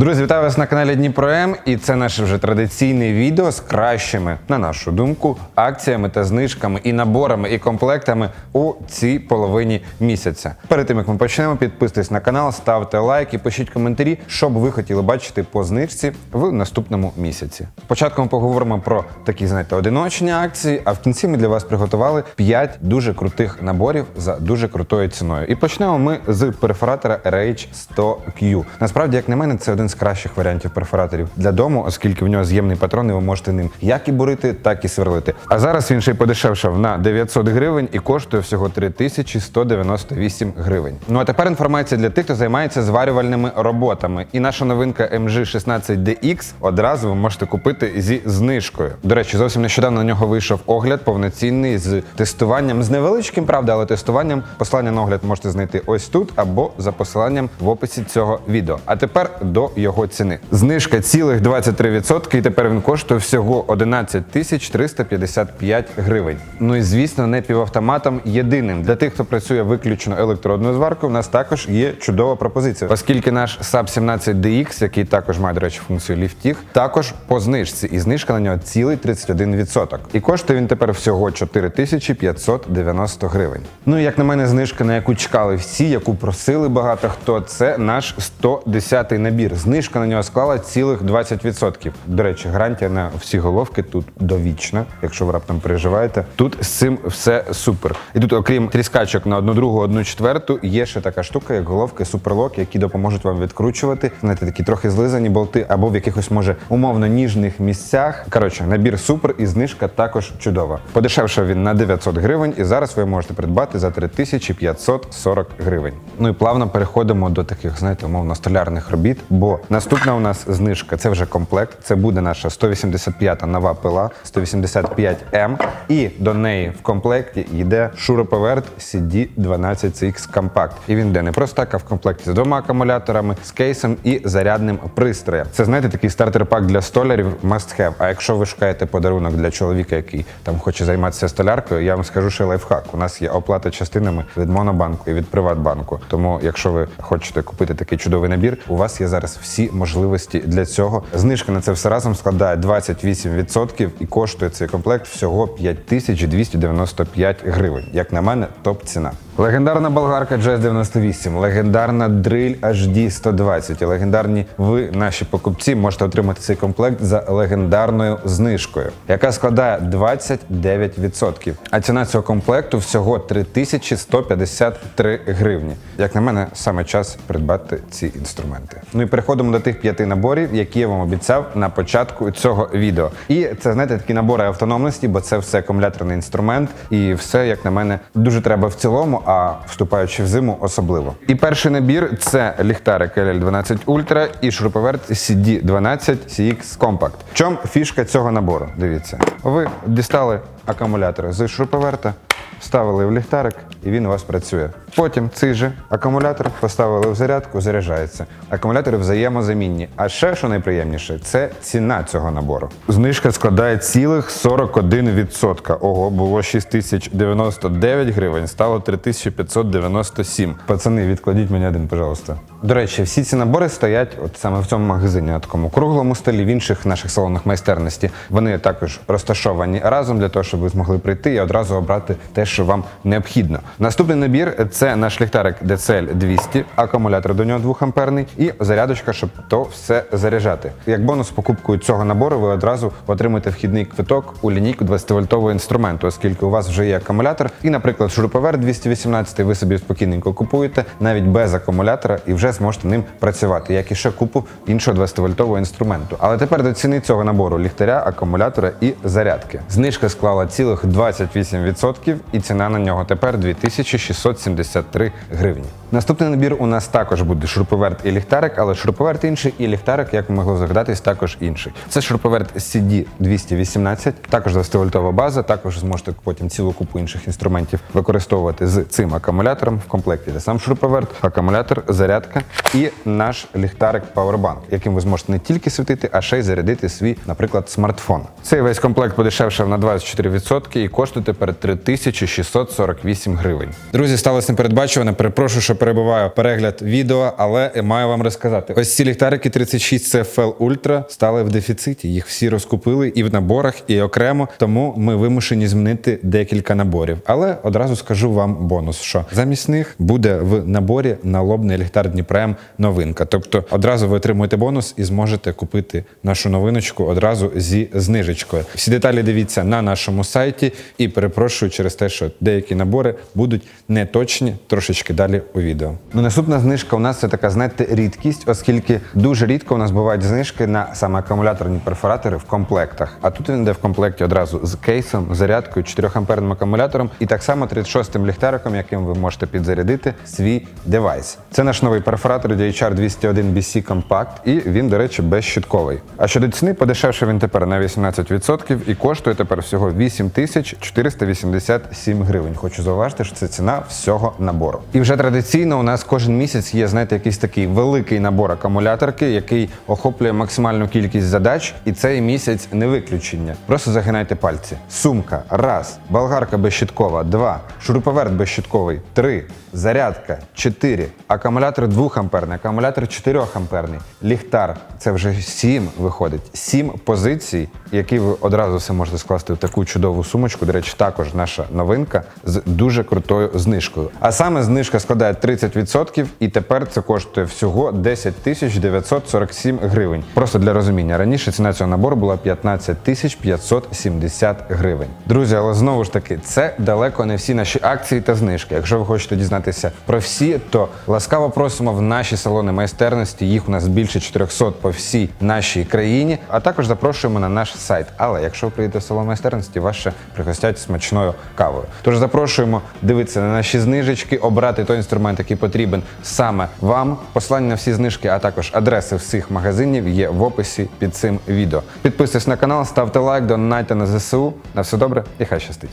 Друзі, вітаю вас на каналі Дніпро М, і це наше вже традиційне відео з кращими, на нашу думку, акціями та знижками і наборами і комплектами у цій половині місяця. Перед тим як ми почнемо, підписуйтесь на канал, ставте лайк і пишіть коментарі, що б ви хотіли бачити по знижці в наступному місяці. Спочатку ми поговоримо про такі, знаєте, одиночні акції, а в кінці ми для вас приготували 5 дуже крутих наборів за дуже крутою ціною. І почнемо ми з перфоратора RH100Q. Насправді, як на мене, це один з кращих варіантів перфораторів для дому, оскільки в нього з'ємний патрон, і ви можете ним як і бурити, так і сверлити. А зараз він ще й подешевшав на 900 гривень і коштує всього 3198 гривень. Ну а тепер інформація для тих, хто займається зварювальними роботами. І наша новинка MG16DX одразу ви можете купити зі знижкою. До речі, зовсім нещодавно на нього вийшов огляд повноцінний з тестуванням, з невеличким, правда, але тестуванням. Послання на огляд можете знайти ось тут або за посиланням в описі цього відео. А тепер до його ціни. Знижка цілих 23%, і тепер він коштує всього 11 тисяч 355 гривень. Ну і звісно, не півавтоматом єдиним. Для тих, хто працює виключно електродною зваркою, у нас також є чудова пропозиція, оскільки наш SAP 17 DX, який також має, до речі, функцію ліфтіг, також по знижці, і знижка на нього цілий 31%. І коштує він тепер всього 4590 гривень. Ну і як на мене, знижка, на яку чекали всі, яку просили багато хто, це наш 110-й набір. Знижка на нього склала цілих 20%. До речі, гарантія на всі головки тут довічна, якщо ви раптом переживаєте. Тут з цим все супер. І тут, окрім тріскачок на одну другу, одну четверту, є ще така штука, як головки суперлок, які допоможуть вам відкручувати. Знаєте, такі трохи злизані болти, або в якихось може умовно ніжних місцях. Коротше, набір супер і знижка також чудова. Подешевшав він на 900 гривень, і зараз ви можете придбати за 3540 гривень. Ну і плавно переходимо до таких, знаєте, умовно столярних робіт. Бо наступна у нас знижка це вже комплект. Це буде наша 185-та нова пила 185М. І до неї в комплекті йде шуруповерт CD12CX Compact. І він йде не просто так, а в комплекті з двома акумуляторами, з кейсом і зарядним пристроєм. Це знаєте такий стартер-пак для столярів must have. А якщо ви шукаєте подарунок для чоловіка, який там хоче займатися столяркою, я вам скажу, що лайфхак. У нас є оплата частинами від Монобанку і від Приватбанку. Тому, якщо ви хочете купити такий чудовий набір, у вас є зараз всі можливості для цього. Знижка на це все разом складає 28% і коштує цей комплект всього 5295 гривень. Як на мене, топ ціна. Легендарна болгарка Jazz 98, легендарна дриль HD 120 легендарні ви, наші покупці, можете отримати цей комплект за легендарною знижкою, яка складає 29%. А ціна цього комплекту всього 3153 гривні. Як на мене, саме час придбати ці інструменти. Ну і переходимо до тих п'яти наборів, які я вам обіцяв на початку цього відео. І це знаєте такі набори автономності, бо це все акумуляторний інструмент, і все, як на мене, дуже треба в цілому, а вступаючи в зиму, особливо. І перший набір це ліхтарик LL12 Ultra і шуруповерт CD12 CX Compact. В чому фішка цього набору? Дивіться, ви дістали акумулятор з шуруповерта, вставили в ліхтарик, і він у вас працює. Потім цей же акумулятор поставили в зарядку, заряджається. Акумулятори взаємозамінні. А ще що найприємніше, це ціна цього набору. Знижка складає цілих 41%. Ого, було 6099 гривень, стало 3597. Пацани, відкладіть мені один, пожалуйста. До речі, всі ці набори стоять от саме в цьому магазині, на такому круглому столі, в інших наших салонах майстерності. Вони також розташовані разом для того, щоб ви змогли прийти і одразу обрати те, що вам необхідно. Наступний набір це наш ліхтарик DCL 200, акумулятор до нього 2 амперний і зарядочка, щоб то все заряджати. Як бонус покупкою цього набору ви одразу отримаєте вхідний квиток у лінійку 20-вольтового інструменту, оскільки у вас вже є акумулятор. І, наприклад, шуруповерт 218 ви собі спокійненько купуєте навіть без акумулятора і вже зможете ним працювати, як і ще купу іншого 20-вольтового інструменту. Але тепер до ціни цього набору ліхтаря, акумулятора і зарядки. Знижка склала цілих 28% і ціна на нього тепер 2673 гривні. Наступний набір у нас також буде шуруповерт і ліхтарик, але шуруповерт інший і ліхтарик, як ви могли здогадатись, також інший. Це шуруповерт CD218, також 20-вольтова база, також зможете потім цілу купу інших інструментів використовувати з цим акумулятором в комплекті. Де сам шуруповерт, акумулятор, зарядка і наш ліхтарик Powerbank, яким ви зможете не тільки світити, а ще й зарядити свій, наприклад, смартфон. Цей весь комплект подешевшав на 24% і коштує тепер 3648 гривень. Друзі, сталося непередбачуване. Перепрошую, що перебуваю перегляд відео, але маю вам розказати. Ось ці ліхтарики 36 CFL Ultra стали в дефіциті. Їх всі розкупили і в наборах, і окремо. Тому ми вимушені змінити декілька наборів. Але одразу скажу вам бонус, що замість них буде в наборі налобний ліхтар Дніпрем новинка. Тобто одразу ви отримуєте бонус і зможете купити нашу новиночку одразу зі знижечкою. Всі деталі дивіться на нашому сайті. І перепрошую через те, що деякі набори будуть неточні трошечки далі у відео. Ну наступна знижка у нас це така, знаєте, рідкість, оскільки дуже рідко у нас бувають знижки на саме акумуляторні перфоратори в комплектах. А тут він йде в комплекті одразу з кейсом, зарядкою, 4 амперним акумулятором і так само 36-м ліхтариком, яким ви можете підзарядити свій девайс. Це наш новий перфоратор перфоратор DHR 201 BC Compact і він, до речі, безщитковий. А щодо ціни подешевше він тепер на 18% і коштує тепер всього 8487 гривень. Хочу зауважити, що це ціна всього набору. І вже традиційно у нас кожен місяць є, знаєте, якийсь такий великий набор акумуляторки, який охоплює максимальну кількість задач, і цей місяць не виключення. Просто загинайте пальці. Сумка, раз, болгарка безщиткова, два, шуруповерт безщитковий, три, зарядка, чотири, акумулятор двох 2-амперний, акумулятор 4-амперний, ліхтар це вже 7 виходить. 7 позицій, які ви одразу все можете скласти в таку чудову сумочку. До речі, також наша новинка з дуже крутою знижкою. А саме знижка складає 30%, і тепер це коштує всього 10 947 гривень. Просто для розуміння раніше ціна цього набору була 15 570 гривень. Друзі, але знову ж таки, це далеко не всі наші акції та знижки. Якщо ви хочете дізнатися про всі, то ласкаво просимо в наші салони майстерності. Їх у нас більше 400 по всій нашій країні. А також запрошуємо на наш сайт. Але якщо ви приїдете в салон майстерності, вас ще пригостять смачною кавою. Тож запрошуємо дивитися на наші знижечки, обрати той інструмент, який потрібен саме вам. Посилання на всі знижки, а також адреси всіх магазинів є в описі під цим відео. Підписуйтесь на канал, ставте лайк, донайте на ЗСУ. На все добре і хай щастить.